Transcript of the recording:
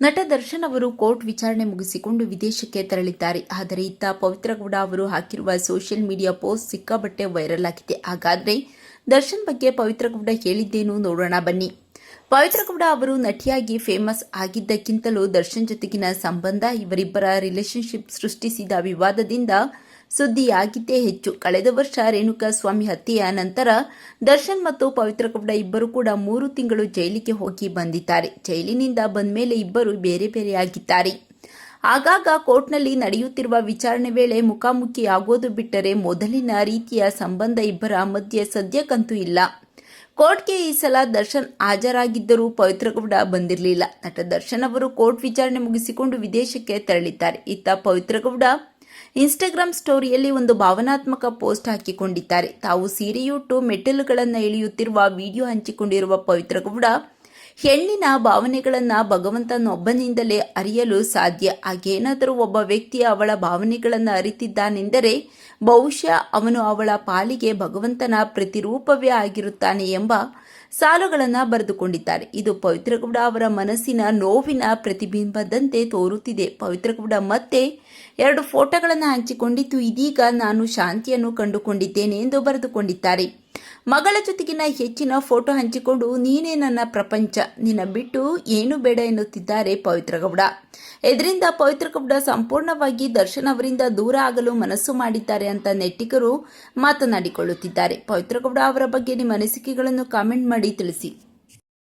ನಟ ದರ್ಶನ್ ಅವರು ಕೋರ್ಟ್ ವಿಚಾರಣೆ ಮುಗಿಸಿಕೊಂಡು ವಿದೇಶಕ್ಕೆ ತೆರಳಿದ್ದಾರೆ. ಆದರೆ ಇತ್ತ ಪವಿತ್ರ ಗೌಡ ಅವರು ಹಾಕಿರುವ ಸೋಷಿಯಲ್ ಮೀಡಿಯಾ ಪೋಸ್ಟ್ ಸಿಕ್ಕಾಬಟ್ಟೆ ವೈರಲ್ ಆಗಿದೆ ಹಾಗಾದ್ರೆ ದರ್ಶನ್ ಬಗ್ಗೆ ಪವಿತ್ರ ಗೌಡ ಹೇಳಿದ್ದೇನು ನೋಡೋಣ ಬನ್ನಿ. ಪವಿತ್ರ ಗೌಡ ಅವರು ನಟಿಯಾಗಿ ಫೇಮಸ್ ಆಗಿದ್ದಕ್ಕಿಂತಲೂ ದರ್ಶನ್ ಜೊತೆಗಿನ ಸಂಬಂಧ ಇವರಿಬ್ಬರ ರಿಲೇಷನ್ಶಿಪ್ ಸೃಷ್ಟಿಸಿದ ವಿವಾದದಿಂದ ಸುದ್ದಿಯಾಗಿದ್ದೇ ಹೆಚ್ಚು. ಕಳೆದ ವರ್ಷ ರೇಣುಕಾ ಸ್ವಾಮಿ ಹತ್ಯೆಯ ನಂತರ ದರ್ಶನ್ ಮತ್ತು ಪವಿತ್ರ ಗೌಡ ಇಬ್ಬರು ಕೂಡ ಮೂರು ತಿಂಗಳು ಜೈಲಿಗೆ ಹೋಗಿ ಬಂದಿದ್ದಾರೆ. ಜೈಲಿನಿಂದ ಬಂದ ಮೇಲೆ ಇಬ್ಬರು ಬೇರೆ ಬೇರೆಯಾಗಿದ್ದಾರೆ. ಆಗಾಗ ಕೋರ್ಟ್ನಲ್ಲಿ ನಡೆಯುತ್ತಿರುವ ವಿಚಾರಣೆ ವೇಳೆ ಮುಖಾಮುಖಿ ಆಗೋದು ಬಿಟ್ಟರೆ ಮೊದಲಿನ ರೀತಿಯ ಸಂಬಂಧ ಇಬ್ಬರ ಮಧ್ಯೆ ಸದ್ಯಕ್ಕಂತೂ ಇಲ್ಲ. ಕೋರ್ಟ್ಗೆ ಈ ಸಲ ದರ್ಶನ್ ಹಾಜರಾಗಿದ್ದರೂ ಪವಿತ್ರಗೌಡ ಬಂದಿರಲಿಲ್ಲ. ನಟ ದರ್ಶನ್ ಅವರು ಕೋರ್ಟ್ ವಿಚಾರಣೆ ಮುಗಿಸಿಕೊಂಡು ವಿದೇಶಕ್ಕೆ ತೆರಳಿದ್ದಾರೆ. ಇತ್ತ ಪವಿತ್ರ ಗೌಡ ಇನ್ಸ್ಟಾಗ್ರಾಂ ಸ್ಟೋರಿಯಲ್ಲಿ ಒಂದು ಭಾವನಾತ್ಮಕ ಪೋಸ್ಟ್ ಹಾಕಿಕೊಂಡಿದ್ದಾರೆ. ತಾವು ಸೀರೆಯುಟ್ಟು ಮೆಟ್ಟಿಲುಗಳನ್ನು ಇಳಿಯುತ್ತಿರುವ ವಿಡಿಯೋ ಹಂಚಿಕೊಂಡಿರುವ ಪವಿತ್ರ ಗೌಡ ಹೆಣ್ಣಿನ ಭಾವನೆಗಳನ್ನು ಭಗವಂತನೊಬ್ಬನಿಂದಲೇ ಅರಿಯಲು ಸಾಧ್ಯ. ಹಾಗೇನಾದರೂ ಒಬ್ಬ ವ್ಯಕ್ತಿ ಅವಳ ಭಾವನೆಗಳನ್ನು ಅರಿತಿದ್ದಾನೆಂದರೆ ಬಹುಶಃ ಅವನು ಅವಳ ಪಾಲಿಗೆ ಭಗವಂತನ ಪ್ರತಿರೂಪವೇ ಆಗಿರುತ್ತಾನೆ ಎಂಬ ಸಾಲುಗಳನ್ನು ಬರೆದುಕೊಂಡಿದ್ದಾರೆ. ಇದು ಪವಿತ್ರಗೌಡ ಅವರ ಮನಸ್ಸಿನ ನೋವಿನ ಪ್ರತಿಬಿಂಬದಂತೆ ತೋರುತ್ತಿದೆ. ಪವಿತ್ರಗೌಡ ಮತ್ತೆ ಎರಡು ಫೋಟೋಗಳನ್ನು ಹಂಚಿಕೊಂಡಿದ್ದು ಇದೀಗ ನಾನು ಶಾಂತಿಯನ್ನು ಕಂಡುಕೊಂಡಿದ್ದೇನೆ ಎಂದು ಬರೆದುಕೊಂಡಿದ್ದಾರೆ. ಮಗಳ ಜೊತೆಗಿನ ಹೆಚ್ಚಿನ ಫೋಟೋ ಹಂಚಿಕೊಂಡು, ನೀನೇ ನನ್ನ ಪ್ರಪಂಚ, ನಿನ್ನ ಬಿಟ್ಟು ಏನು ಬೇಡ ಎನ್ನುತ್ತಿದ್ದಾರೆ ಪವಿತ್ರಗೌಡ ಇದರಿಂದ ಪವಿತ್ರಗೌಡ ಸಂಪೂರ್ಣವಾಗಿ ದರ್ಶನ್ ಅವರಿಂದ ದೂರ ಆಗಲು ಮನಸ್ಸು ಮಾಡಿದ್ದಾರೆ ಅಂತ ನೆಟ್ಟಿಗರು ಮಾತನಾಡಿಕೊಳ್ಳುತ್ತಿದ್ದಾರೆ. ಪವಿತ್ರಗೌಡ ಅವರ ಬಗ್ಗೆ ನಿಮ್ಮ ಅನಿಸಿಕೆಗಳನ್ನು ಕಾಮೆಂಟ್ ಮಾಡಿ ತಿಳಿಸಿ.